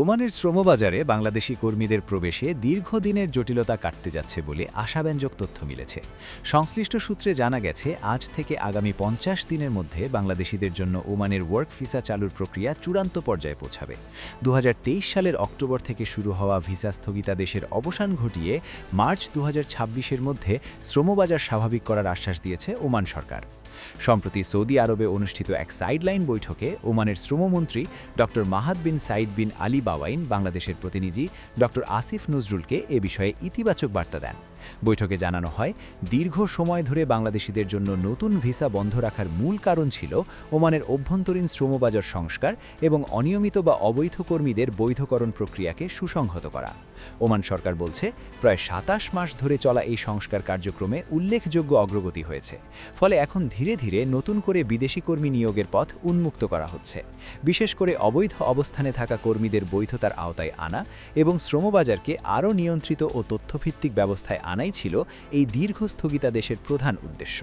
ওমানের শ্রমবাজারে বাংলাদেশি কর্মীদের প্রবেশে দীর্ঘদিনের জটিলতা কাটতে যাচ্ছে বলে আশাব্যঞ্জক তথ্য মিলেছে। সংশ্লিষ্ট সূত্রে জানা গেছে, আজ থেকে আগামী পঞ্চাশ দিনের মধ্যে বাংলাদেশিদের জন্য ওমানের ওয়ার্ক ভিসা চালুর প্রক্রিয়া চূড়ান্ত পর্যায়ে পৌঁছাবে। দু হাজার তেইশ সালের অক্টোবর থেকে শুরু হওয়া ভিসা স্থগিতাদেশের অবসান ঘটিয়ে মার্চ দু এর মধ্যে শ্রমবাজার স্বাভাবিক করার আশ্বাস দিয়েছে ওমান সরকার। সম্প্রতি সৌদি আরবে অনুষ্ঠিত এক সাইডলাইন বৈঠকে ওমানের শ্রমমন্ত্রী ড মাহাদ বিন সাইদ বিন আলী বাওয়াইন, বাংলাদেশের প্রতিনিধি ড আসিফ নজরুলকে এ বিষয়ে ইতিবাচক বার্তা দেন। বৈঠকে জানানো হয়, দীর্ঘ সময় ধরে বাংলাদেশিদের জন্য নতুন ভিসা বন্ধ রাখার মূল কারণ ছিল ওমানের অভ্যন্তরীণ শ্রমবাজার সংস্কার এবং অনিয়মিত বা অবৈধ কর্মীদের বৈধকরণ প্রক্রিয়াকে সুসংহত করা। ওমান সরকার বলছে, প্রায় সাতাশ মাস ধরে চলা এই সংস্কার কার্যক্রমে উল্লেখযোগ্য অগ্রগতি হয়েছে, ফলে এখন ধীরে ধীরে নতুন করে বিদেশি কর্মী নিয়োগের পথ উন্মুক্ত করা হচ্ছে। বিশেষ করে অবৈধ অবস্থানে থাকা কর্মীদের বৈধতার আওতায় আনা এবং শ্রমবাজারকে আরও নিয়ন্ত্রিত ও তথ্যভিত্তিক ব্যবস্থায় আনাই ছিল এই দীর্ঘ স্থগিতাদেশের প্রধান উদ্দেশ্য।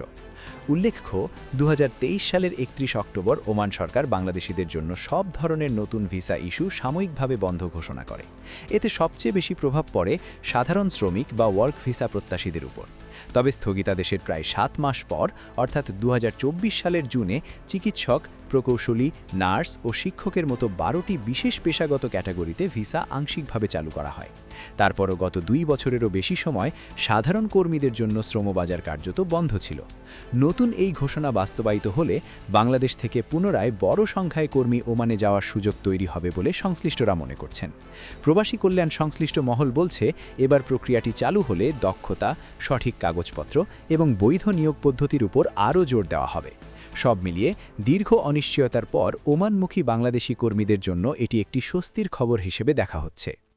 উল্লেখ্য দু হাজার তেইশ সালের একত্রিশ অক্টোবর ওমান সরকার বাংলাদেশিদের জন্য সব ধরনের নতুন ভিসা ইস্যু সাময়িকভাবে বন্ধ ঘোষণা করে। এতে সবচেয়ে বেশি প্রভাব পড়ে সাধারণ শ্রমিক বা ওয়ার্ক ভিসা প্রত্যাশীদের উপর। তবে স্থগিতাদেশের প্রায় সাত মাস পর, অর্থাৎ দু হাজার চব্বিশ সালের জুনে, চিকিৎসক, প্রকৌশলী, নার্স ও শিক্ষকের মতো বারোটি বিশেষ পেশাগত ক্যাটাগরিতে ভিসা আংশিকভাবে চালু করা হয়। তারপরও গত দুই বছরেরও বেশি সময় সাধারণ কর্মীদের জন্য শ্রমবাজার কার্যত বন্ধ ছিল। নতুন এই ঘোষণা বাস্তবায়িত হলে বাংলাদেশ থেকে পুনরায় বড় সংখ্যায় কর্মী ওমানে যাওয়ার সুযোগ তৈরি হবে বলে সংশ্লিষ্টরা মনে করছেন। প্রবাসী কল্যাণ সংশ্লিষ্ট মহল বলছে, এবার প্রক্রিয়াটি চালু হলে দক্ষতা, সঠিক কাগজপত্র এবং বৈধ নিয়োগ পদ্ধতির উপর আরও জোর দেওয়া হবে। সব মিলিয়ে দীর্ঘ অনিশ্চয়তার পর ওমানমুখী বাংলাদেশি কর্মীদের জন্য এটি একটি স্বস্তির খবর হিসেবে দেখা হচ্ছে।